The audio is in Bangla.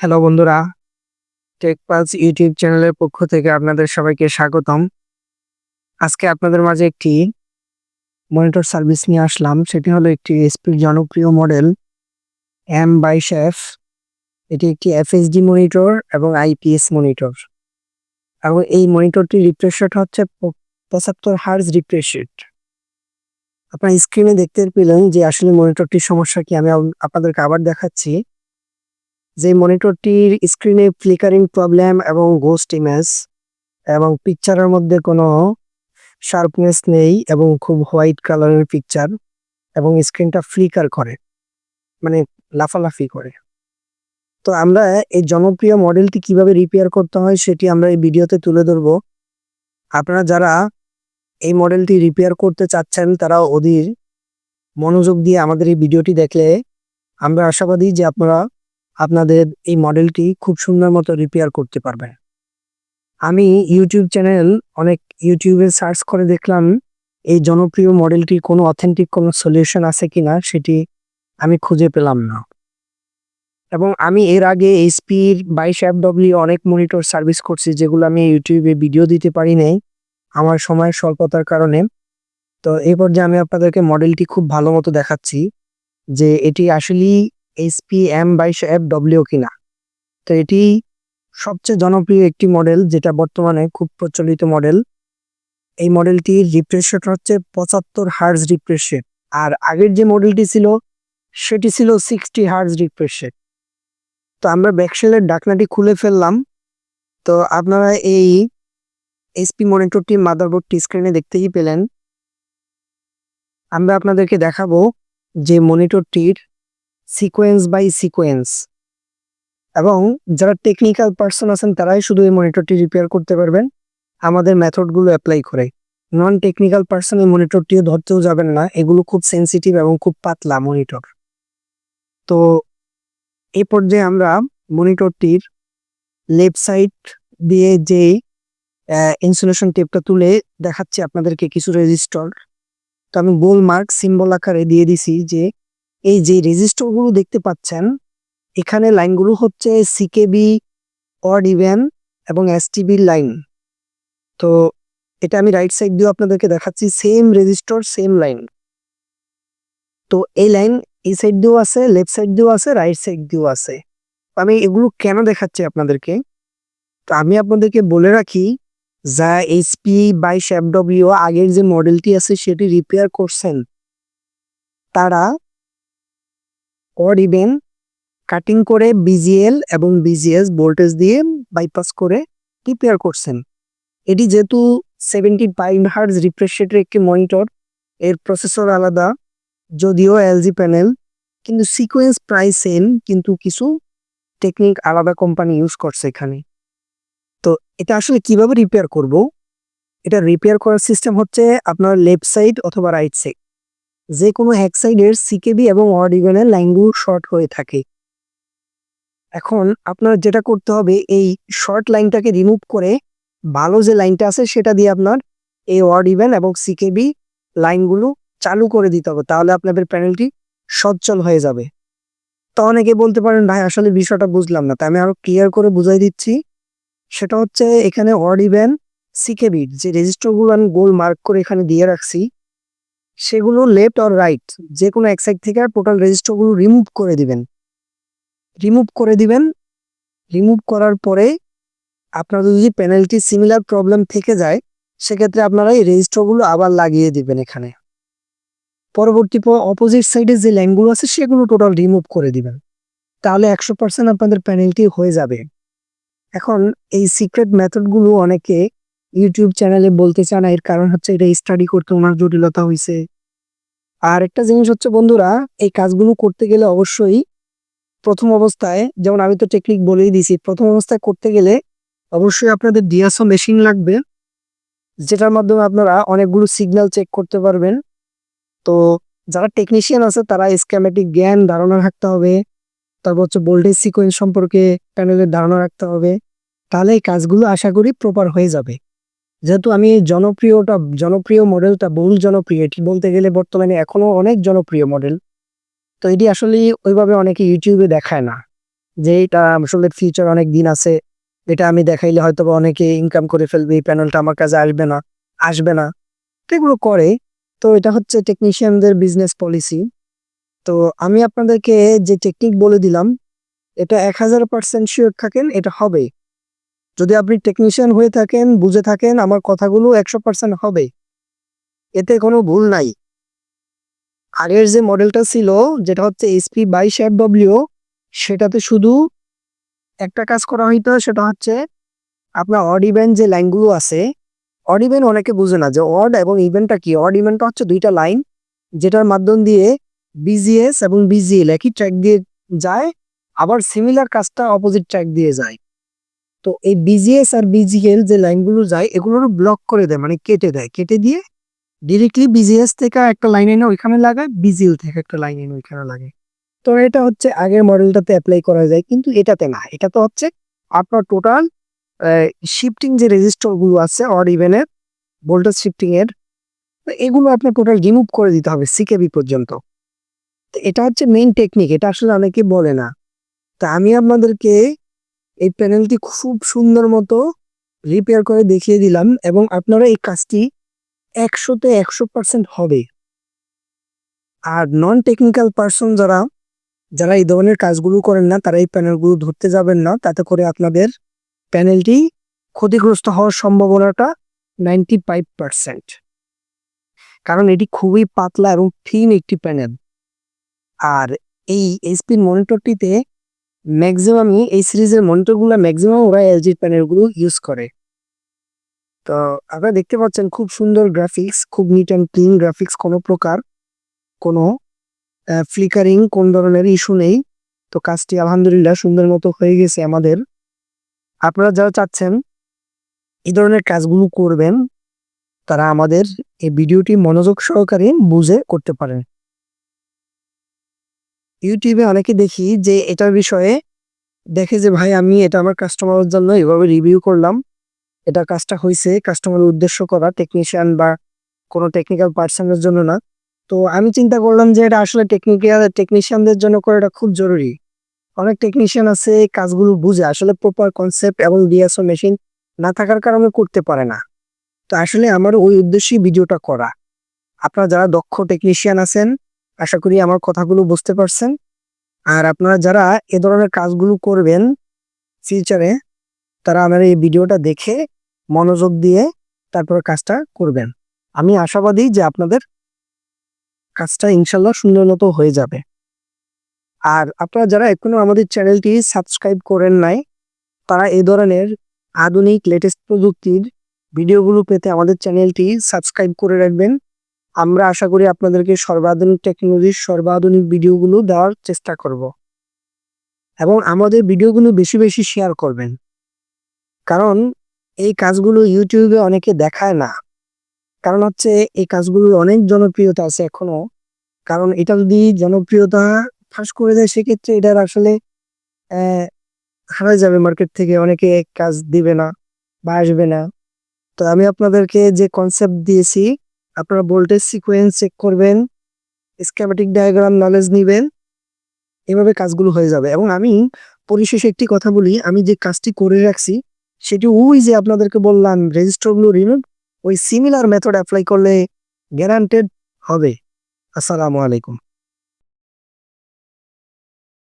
হ্যালো বন্ধুরা। টেক পালস ইউটিউব চ্যানেলের পক্ষ থেকে আপনাদের সবাইকে স্বাগতম। আজকে আপনাদের মাঝে একটি মনিটর সার্ভিস নিয়ে আসলাম। সেটি হলো একটি এসপির জনপ্রিয় মডেল এম বাইশ এফ এটি একটি এফএসডি মনিটর এবং আইপিএস মনিটর এবং এই মনিটরটি রিফ্রেশ হচ্ছে পঁচাত্তর হার্জ রিফ্রেশ আপনার স্ক্রিনে দেখতে পেলেন যে আসলে মনিটরটির সমস্যা কি আমি আপনাদেরকে আবার দেখাচ্ছি। যে মনিটরটির স্ক্রিনে ফ্লিকারিং প্রবলেম এবং গোস্ট ইমেজ এবং পিকচারের মধ্যে কোনো শার্পনেস নেই এবং খুব হোয়াইট কালারের পিকচার এবং স্ক্রিনটা ফ্লিকার করে মানে লাফালাফি করে। তো আমরা এই জনপ্রিয় মডেলটি কীভাবে রিপেয়ার করতে হয় সেটি আমরা এই ভিডিওতে তুলে ধরবো। আপনারা যারা এই মডেলটি রিপেয়ার করতে চাচ্ছেন, তারা অধীর মনোযোগ দিয়ে আমাদের এই ভিডিওটি দেখলে আমরা আশাবাদী যে আপনারা আপনাদের এই মডেলটি খুব সুন্দর মতো রিপেয়ার করতে পারবেন। আমি ইউটিউব চ্যানেল অনেক ইউটিউবে সার্চ করে দেখলাম, এই জনপ্রিয় মডেলটির কোনো অথেন্টিক কোনো সলিউশন আছে কি না সেটি আমি খুঁজে পেলাম না। এবং আমি এর আগে এইচপির বাইশ অ্যাপ ডব্লিউ অনেক মনিটর সার্ভিস করছি, যেগুলো আমি ইউটিউবে ভিডিও দিতে পারি নাই, আমার সময়ের স্বল্পতার কারণে। তো এই পর্যায়ে আমি আপনাদেরকে মডেলটি খুব ভালো মতো দেখাচ্ছি, যে এটি আসলেই এইচপি এম বাইশ এফ ডব্লিউ কিনা। তো এটি সবচেয়ে জনপ্রিয় একটি মডেল যেটা বর্তমানে খুব প্রচলিত মডেল এই মডেলটির রিফ্রেশ রেট হচ্ছে পঁচাত্তর হার্জ রিফ্রেশ আর আগের যে মডেলটি ছিল, সেটি ছিল সিক্সটি হার্জ রিফ্রেশ তো আমরা ব্যাকশেলের ডাকনাটি খুলে ফেললাম। তো আপনারা এই এসপি মনিটরটি মাদারবোর্ডটি স্ক্রিনে দেখতেই পেলেন। আমরা আপনাদেরকে দেখাবো যে মনিটরটির সিকোয়েন্স বাই সিকোয়েন্স এবং যারা টেকনিক্যাল পার্সন আছেন, তারাই শুধু এই মনিটরটি রিপেয়ার করতে পারবেন। আমাদের মেথডগুলো অ্যাপ্লাই করে। নন টেকনিক্যাল পার্সন এই মনিটরটিও ধরতেও যাবেন না। এগুলো খুব সেন্সিটিভ এবং খুব পাতলা মনিটর তো এই পর্যায়ে আমরা মনিটরটির লেফট সাইড দিয়ে যে ইনসুলেশন টেপটা তুলে দেখাচ্ছি আপনাদেরকে কিছু রেজিস্টর তো আমি গোল মার্ক সিম্বল আকারে দিয়ে দিছি যে এই যে রেজিস্টরগুলো দেখতে পাচ্ছেন, এখানে লাইনগুলো হচ্ছে সিকেবি অড ইভেন এবং এসটিবির লাইন তো এটা আমি রাইট সাইড দিয়েও আপনাদেরকে দেখাচ্ছি সেম রেজিস্টর সেম লাইন তো এই লাইন এই সাইড দিয়েও আছে লেফট সাইড দিয়েও আছে রাইট সাইড দিয়েও আছে। আমি এগুলো কেন দেখাচ্ছি আপনাদেরকে? তো আমি আপনাদেরকে বলে রাখি, যা এইচপি বাইশ এফডব্লিউ আগের যে মডেলটি আছে, সেটি রিপেয়ার করছেন, তারা অড ইভেন কাটিং করে বিজিএল এবং বিজিএস ভোল্টেজ দিয়ে বাইপাস করে রিপেয়ার করছেন। এটি যেহেতু সেভেন্টি ফাইভ হার্জ রিফ্রেশ একটি মনিটর এর প্রসেসর আলাদা, যদিও এলজি প্যানেল কিন্তু সিকোয়েন্স প্রায় সেম কিন্তু কিছু টেকনিক আলাদা কোম্পানি ইউজ করছে এখানে। তো এটা আসলে কীভাবে রিপেয়ার করব? এটা রিপেয়ার করার সিস্টেম হচ্ছে আপনার লেফট সাইড অথবা রাইট সাইড যে কোনো এক সাইডের সিকেবি এবং অডিগনের লাইনগুলো শর্ট হয়ে থাকে। এখন আপনার যেটা করতে হবে, এই শর্ট লাইনটাকে রিমুভ করে ভালো যে লাইনটা আছে সেটা দিয়ে আপনার এই ওয়ার্ড ইভেন এবং সিকেবি লাইনগুলো চালু করে দিতে হবে, তাহলে আপনাদের প্যানেলটি সচ্ছল হয়ে যাবে। তো অনেকে বলতে পারেন, ভাই, আসলে বিষয়টা বুঝলাম না। তাই আমি আরও ক্লিয়ার করে বুঝাই দিচ্ছি। সেটা হচ্ছে এখানে অড ইভেন সিকেবির যে রেজিস্টারগুলো আমি গোল মার্ক করে এখানে দিয়ে রাখছি সেগুলো লেফট অর রাইট যে কোনো এক সাইড থেকে টোটাল রেজিস্টারগুলো রিমুভ করে দিবেন। রিমুভ করে দিবেন। রিমুভ করার পরে আপনার যদি পেনাল্টি সিমিলার প্রবলেম থেকে যায়, সেক্ষেত্রে আপনারা এই রেজিস্টারগুলো আবার লাগিয়ে দিবেন এখানে। পরবর্তী পর অপোজিট সাইডে যে লাইনগুলো আছে, সেগুলো টোটাল রিমুভ করে দিবেন। তাহলে একশো পার্সেন্ট আপনাদের পেনাল্টি হয়ে যাবে। এখন এই সিক্রেট মেথডগুলো অনেকে ইউটিউব চ্যানেলে বলতে চান এর কারণ হচ্ছে এটা স্টাডি করতে ওনার জটিলতা হয়েছে আর একটা জিনিস হচ্ছে বন্ধুরা, এই কাজগুলো করতে গেলে অবশ্যই প্রথম অবস্থায়, যেমন আমি তো টেকনিক বলেই দিছি, প্রথম অবস্থায় করতে গেলে অবশ্যই আপনাদের ডিএসও মেশিন লাগবে, যেটার মাধ্যমে আপনারা অনেকগুলো সিগন্যাল চেক করতে পারবেন। তো যারা টেকনিশিয়ান আছে, তারা স্ক্যামেটিক জ্ঞান ধারণা রাখতে হবে, তারপর হচ্ছে ভোল্টেজ সিকোয়েন্স সম্পর্কে প্যানেলের ধারণা রাখতে হবে, তাহলে এই কাজগুলো আশা করি প্রপার হয়ে যাবে। যেহেতু আমি জনপ্রিয়টা, জনপ্রিয় মডেলটা, বহুল জনপ্রিয়, এটি বলতে গেলে বর্তমানে এখনও অনেক জনপ্রিয় মডেল। তো এটি আসলে ওইভাবে অনেকে ইউটিউবে দেখায় না, যে এটা আসলে ফিউচার অনেক দিন আছে, এটা আমি দেখাইলে হয়তো বা অনেকে ইনকাম করে ফেলবে, এই প্যানেলটা আমার কাছে আসবে না আসবে না। তো এগুলো করে, তো এটা হচ্ছে টেকনিশিয়ানদের বিজনেস পলিসি তো আমি আপনাদেরকে যে টেকনিক বলে দিলাম, এটা এক হাজার পার্সেন্ট শিওর থাকেন, এটা হবে। যদি আপনি টেকনিশিয়ান হয়ে থাকেন, বুঝে থাকেন, আমার কথাগুলো একশো পার্সেন্ট হবে। এতে কোনো ভুল নাই। আগের যে মডেলটা ছিল, যেটা হচ্ছে এসপি বাইশ এফ ডব্লিউ সেটাতে শুধু একটা কাজ করা হইতো, সেটা হচ্ছে আপনার অড ইভেন্ট যে লাইনগুলো আছে অড ইভেন্ট অনেকে বুঝে না যে অড এবং ইভেন্টটা কি? অড ইভেন্টটা হচ্ছে দুইটা লাইন যেটার মাধ্যম দিয়ে বিজিএস এবং বিজিএল একই ট্র্যাক দিয়ে যায়, আবার সিমিলার কাজটা অপোজিট ট্র্যাক দিয়ে যায়। তো এই বিজিএস আর বিজিএল যে লাইনগুলো যায় এগুলোর ব্লক করে দেয় মানে কেটে দেয়। কেটে দিয়ে ডিরেক্টলি বিজিএস থেকে একটা লাইন এনে ওইখানে লাগায় বিজিএল থেকে একটা লাইন এনে ওইখানে লাগে তো এটা হচ্ছে আগের মডেলটাতে অ্যাপ্লাই করা যায়, কিন্তু এটাতে না। এটা তো হচ্ছে আপনার টোটাল শিফটিং যে রেজিস্টারগুলো আছে অড ইভেনের ভোল্টেজ শিফটিং এর, তো এগুলো আপনার টোটাল রিমুভ করে দিতে হবে সিকেবি পর্যন্ত। তো এটা হচ্ছে মেইন টেকনিক এটা আসলে অনেকে বলে না। তা আমি আপনাদেরকে এই প্যানেলটি খুব সুন্দর মতো রিপেয়ার করে দেখিয়ে দিলাম এবং আপনারা এই কাজটি একশোতে একশো পার্সেন্ট হবে। আর নন টেকনিক্যাল পার্সন যারা যারা এই ধরনের কাজগুলো করেন না, তারা এই প্যানেলগুলো ধরতে যাবেন না। তাতে করে আপনাদের প্যানেলটি ক্ষতিগ্রস্ত হওয়ার সম্ভাবনাটা নাইনটি ফাইভ পার্সেন্ট কারণ এটি খুবই পাতলা এবং থিন একটি প্যানেল আর এই এইচপির মনিটরটিতে ম্যাক্সিমামই এই সিরিজের মনিটরগুলো ম্যাক্সিমাম ওরা এলজির প্যানেলগুলো ইউজ করে। তো আপনারা দেখতে পাচ্ছেন খুব সুন্দর গ্রাফিক্স খুব নিট অ্যান্ড ক্লিন গ্রাফিক্স কোনো প্রকার, কোনো ফ্লিকারিং কোন ধরনের ইস্যু নেই। তো কাজটি আলহামদুলিল্লাহ সুন্দর মতো হয়ে গেছে আমাদের। আপনারা যারা চাচ্ছেন এই ধরনের কাজগুলো করবেন, তারা আমাদের এই ভিডিওটি মনোযোগ সহকারে বুঝে করতে পারেন। ইউটিউবে অনেকে দেখি যে এটার বিষয়ে দেখে যে, ভাই, আমি এটা আমার কাস্টমারের জন্য এভাবে রিভিউ করলাম। এটা কাজটা হয়েছে কাস্টমারের উদ্দেশ্য করা টেকনিশিয়ান বা কোনো টেকনিক্যাল পার্সনের জন্য না। তো আমি চিন্তা করলাম যে, এটা আসলে টেকনিক্যাল টেকনিশিয়ানদের জন্য করে এটা খুব জরুরি। অনেক টেকনিশিয়ান আছে, কাজগুলো বুঝে, আসলে প্রপার কনসেপ্ট এবং ডিএসও মেশিন না থাকার কারণে করতে পারে না। তো আসলে আমার ওই উদ্দেশ্যেই ভিডিওটা করা। আপনারা যারা দক্ষ টেকনিশিয়ান আছেন আশা করি আমার কথাগুলো বুঝতে পারছেন। আর আপনারা যারা এ ধরনের কাজগুলো করবেন ফিউচারে তারা আমার এই ভিডিওটা দেখে মনোযোগ দিয়ে তারপর কাজটা করবেন। আমি আশাবাদী যে আপনাদের কাজটা ইনশাল্লাহ সুন্দর মতো হয়ে যাবে। আর আপনারা যারা এখনও আমাদের চ্যানেলটি সাবস্ক্রাইব করেন নাই, তারা এই ধরনের আধুনিক লেটেস্ট প্রযুক্তির ভিডিওগুলো পেতে আমাদের চ্যানেলটি সাবস্ক্রাইব করে রাখবেন। আমরা আশা করি আপনাদেরকে সর্বাধুনিক টেকনোলজির সর্বাধুনিক ভিডিওগুলো দেওয়ার চেষ্টা করব। এবং আমাদের ভিডিওগুলো বেশি বেশি শেয়ার করবেন। কারণ এই কাজগুলো ইউটিউবে অনেকে দেখায় না। কারণ হচ্ছে এই কাজগুলোর অনেক জনপ্রিয়তা আছে এখনও। কারণ এটা যদি জনপ্রিয়তা ফাঁস করে দেয়, সেক্ষেত্রে এটার আসলে হারাই যাবে মার্কেট থেকে। অনেকে কাজ দিবে না বা আসবে না। তো আমি আপনাদেরকে যে কনসেপ্ট দিয়েছি আপনারা ভোল্টেজ সিকোয়েন্স চেক করবেন স্ক্যামেটিক ডায়াগ্রাম নলেজ নেবেন, এভাবে কাজগুলো হয়ে যাবে। এবং আমি পরিশেষে একটি কথা বলি, আমি যে কাজটি করে রাখছি, সেটি ওই যে আপনাদেরকে বললাম রেজিস্টারগুলো রিমুভ ওই সিমিলার মেথড অ্যাপ্লাই করলে গ্যারান্টেড হবে। আসসালামু আলাইকুম।